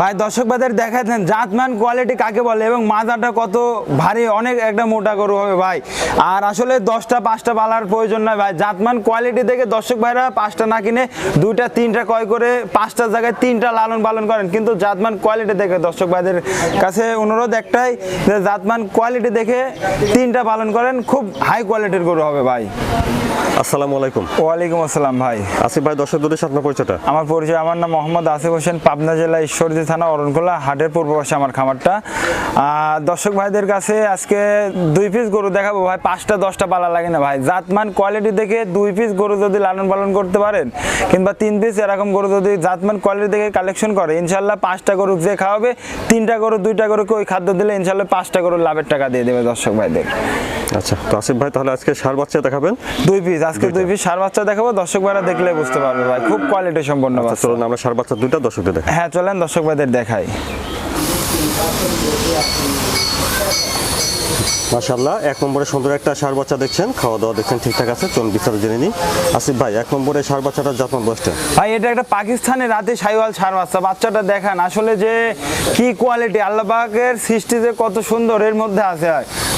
ভাই দর্শক বাদের দেখাচ্ছেন জাতমান কোয়ালিটি কাকে বলে এবং মাজাটা কত ভারী, অনেক একটা মোটা গরু হবে ভাই। আর আসলে দশটা, পাঁচটা পালার প্রয়োজন নয় ভাই, জাতমান কোয়ালিটি থেকে দর্শক ভাইরা পাঁচটা না কিনে দুইটা, তিনটা ক্রয় করে পাঁচটা জায়গায় তিনটা লালন পালন করেন। কিন্তু জাতমান কোয়ালিটি দেখে দর্শক ভাইদের কাছে অনুরোধ একটাই যে জাতমান কোয়ালিটি দেখে তিনটা পালন করেন, খুব হাই কোয়ালিটির গরু হবে ভাই। আসসালামু আলাইকুম। ওয়ালাইকুম আসসালাম ভাই। আসিফ ভাই দর্শক দূরে আপনার পরিচয়টা? আমার পরিচয় আমার নাম মোহাম্মদ আসিফ হোসেন পাবনা জেলা ঈশ্বরদী থানা অরণখোলা হাটের পূর্ব পাশে আমার খামারটা। দর্শক ভাইদের কাছে আজকে দুই পিস গরু দেখাবো ভাই পাঁচটা দশটা পালা লাগে না ভাই। জাতমান কোয়ালিটি দেখে দুই পিস গরু যদি লালন পালন করতে পারেন কিংবা তিন পিস এরকম গরু যদি জাতমান কোয়ালিটি দেখে কালেকশন করে ইনশাল্লাহ পাঁচটা গরু যে খাওয়াবে তিনটা গরু দুইটা গরুকে ওই খাদ্য দিলে ইনশাল্লাহ পাঁচটা গরু লাভের টাকা দিয়ে দেবে দর্শক ভাইদের। আচ্ছা তো আসিফ ভাই তাহলে আজকে সার বাচ্চা দেখাবেন? দুই পিস আজকে দুই পিস সার বাচ্চা দেখাবো দর্শক ভাইরা দেখলে বুঝতে পারবে ভাই খুব কোয়ালিটি সম্পন্ন আচ্ছা বাচ্চা। চলুন আমরা সার বাচ্চা দর্শকদের দেখাই। হ্যাঁ চলেন দর্শক ভাইদের দেখাই। মাশাল্লাহ এক নম্বরে সুন্দর একটা সার বাচ্চা দেখছেন খাওয়া দাওয়া দেখছেন ঠিকঠাক আছে চলুন বিস্তারিত জেনে নিই। আসিফ ভাই এক নম্বরে সার বাচ্চাটা জাতমান বয়সটা? ভাই এটা একটা পাকিস্তানের রাতে সাইওয়াল সার বাচ্চা বাচ্চাটা দেখান আসলে যে কি কোয়ালিটি আল্লাহবাকের সৃষ্টি যে কত সুন্দর এর মধ্যে আছে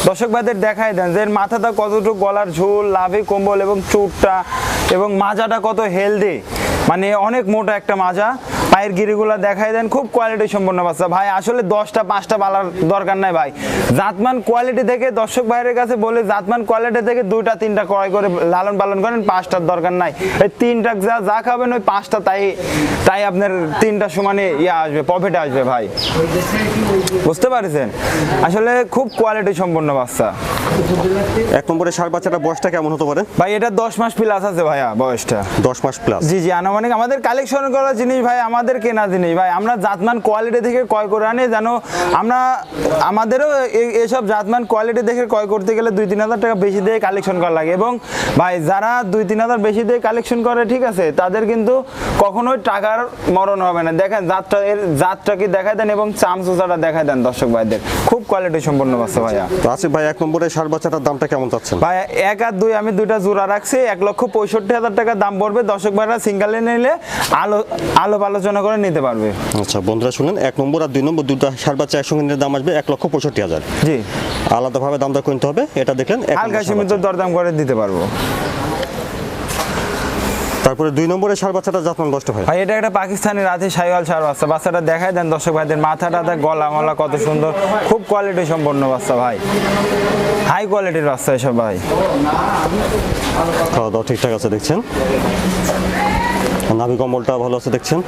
দর্শক ভাইদের দেখাই দেন যে মাথাটা কতটুকু গলার ঝোল, লাভে কম্বল এবং চুটটা এবং মাজাটা কত হেলদি মানে অনেক মোটা একটা মাজা। পায়ের গিরিগুলো দেখাই দেন, খুব কোয়ালিটি সম্পন্ন বাচ্চা। ভাই, আসলে দশটা, পাঁচটা পালার দরকার নাই ভাই। জাতমান কোয়ালিটি থেকে দর্শক ভাইয়ের কাছে বলে জাতমান কোয়ালিটি থেকে দুইটা, তিনটা ক্রয় করে লালন পালন করেন, পাঁচটার দরকার নাই। এই তিনটা যা যা খাবেন ওই পাঁচটা তাই তাই আপনার তিনটা সমানে ইয়ে আসবে প্রফিট আসবে ভাই। বুঝতে পারছেন? আসলে খুব কোয়ালিটি সম্পন্ন বাচ্চা। এক নম্বরে সার বাচ্চাটা বয়সটা কেমন হতে পারে? ভাই এটা দশ মাস প্লাস আছে ভাইয়া বয়সটা। দশ মাস প্লাস জি জি আনুমানিক আমাদের কালেকশন করা জিনিস ভাই আমাদের কেনা জিনিস ভাই। আমরা জাতমান কোয়ালিটি থেকে ক্রয় করে আনি যেন আমরা আমাদেরও এসব জাতমান কোয়ালিটি দেখে ক্রয় করতে গেলে দুই তিন হাজার টাকা বেশি দিয়ে কালেকশন করা লাগে। এবং ভাই যারা দুই তিন হাজার বেশি দিয়ে কালেকশন করে ঠিক আছে তাদের কিন্তু কখনোই টাকার মরণ হবে না। দেখেন জাতটা এর জাতটা কি দেন এবং চামচুচাটা দেখায় দেন দর্শক ভাইদের। খুব কোয়ালিটি সম্পন্ন বাচ্চা ভাইয়া। তো আসিফ ভাই এক নম্বরে সার বাচ্চাটার দামটা কেমন চাচ্ছেন? ভাই এক আর দুই আমি দুইটা জোড়া রাখছি এক লক্ষ পঁয়ষট্টি হাজার টাকা দাম পড়বে দর্শক ভাইরা সিঙ্গালে নিলে আলো আলোপ আলোচনা করে নিতে পারবে। আচ্ছা বন্ধুরা শুনেন এক নম্বর আর দুই নম্বর দুটা ষাট বাচ্চা একসঙ্গে নিলে দাম আসবে এক লক্ষ পঁয়ষট্টি হাজার। জি। আলাদাভাবে দাম দর কিনতে হবে এটা দেখলেন হালকা সীমিত দরদাম করে দিতে পারব। তারপরে দুই নম্বরে সার বাচ্চাটা জাতমান বয়সটা হয়। ভাই এটা একটা পাকিস্তানি রাতে সাইওয়াল সার বাচ্চা। বাচ্চাটা দেখায় দেন দর্শক ভাইদের মাথাটা দেখ গলা মলা কত সুন্দর। খুব কোয়ালিটি সম্পন্ন বাচ্চা ভাই। হাই কোয়ালিটির বাচ্চা এসব ভাই। খাওয়া দাওয়া ঠিকঠাক আছে দেখছেন? নাভি কম্বলটা ভালো আছে দেখছেন?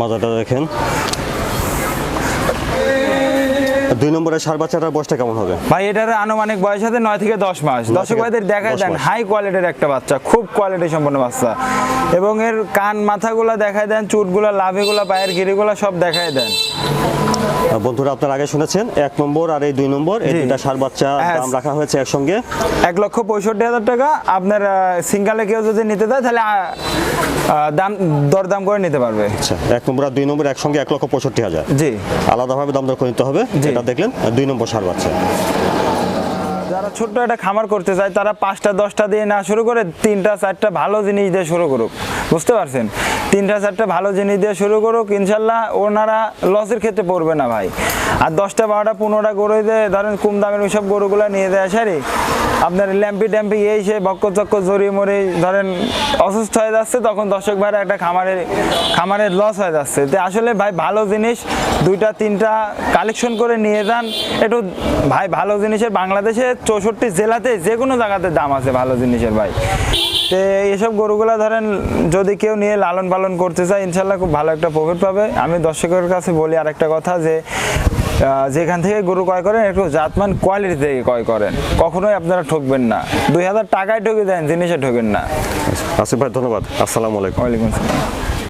মাজাটা দেখেন। দুই নম্বরের সার বাচ্চাটার বয়সটা কেমন হবে? ভাই এটার আনুমানিক বয়স আছে নয় থেকে দশ মাস। দর্শক ভাইদের দেখায় দেন হাই কোয়ালিটির একটা বাচ্চা খুব কোয়ালিটি সম্পন্ন বাচ্চা। এবং এর কান মাথাগুলা দেখায় দেন চুটগুলো লাভেগুলো পায়ের গিরিগুলো সব দেখায় দেন। বন্ধুরা আপনারা আগে শুনেছেন এক নম্বর আর এই দুই নম্বর এই দুইটা সার বাচ্চা হ্যাঁ। দাম রাখা হয়েছে একসঙ্গে। এক লক্ষ পঁয়ষট্টি হাজার টাকা। আপনার সিঙ্গালে কেউ যদি নিতে চায় তাহলে দাম দরদাম করে নিতে পারবে। আচ্ছা এক নম্বর আর দুই নম্বর একসঙ্গে এক লক্ষ পঁয়ষট্টি হাজার। জি। আলাদাভাবে দাম দর করে নিতে হবে। এটা দেখলেন দুই নম্বর সার বাচ্চা। যারা ছোট্ট একটা খামার করতে চায় তারা পাঁচটা দশটা দিয়ে না শুরু করে তিনটা চারটা ভালো জিনিস দিয়ে শুরু করুক। বুঝতে পারছেন? তিনটা চারটা ভালো জিনিস দিয়ে শুরু করুক, ইনশাল্লাহ ওনারা লসের ক্ষেত্রে পড়বে না ভাই। আর দশটা বারোটা পনেরোটা গরু দিয়ে ধরেন কম দামের ওইসব গরুগুলো নিয়ে দেয় সারি আপনার ল্যাম্পি ট্যাম্পি এই সে বক্ক চক্ক জড়িয়ে মরে ধরেন অসুস্থ হয়ে যাচ্ছে, তখন দর্শক ভাইরা একটা খামারের খামারের লস হয়ে যাচ্ছে। তো আসলে ভাই ভালো জিনিস, দুইটা, তিনটা কালেকশন করে নিয়ে যান। একটু ভাই ভালো জিনিসের বাংলাদেশে চৌষট্টি জেলাতে যে কোনো জায়গাতে দাম আছে ভালো জিনিসের ভাই। তো এসব গরুগুলা ধরেন যদি কেউ নিয়ে লালন পালন করতে চায় ইনশাল্লাহ খুব ভালো একটা প্রফিট পাবে। আমি দর্শকের কাছে বলি আরেকটা কথা যে যেখান থেকে গরু ক্রয় করেন একটু জাতমান কোয়ালিটি থেকে ক্রয় করেন। কখনোই আপনারা ঠকবেন না। দুই হাজার টাকায় ঠকে দেন জিনিসে ঠকেন না। আসিফ ভাই ধন্যবাদ। আসসালামু আলাইকুম। ওয়ালাইকুম আসসালাম।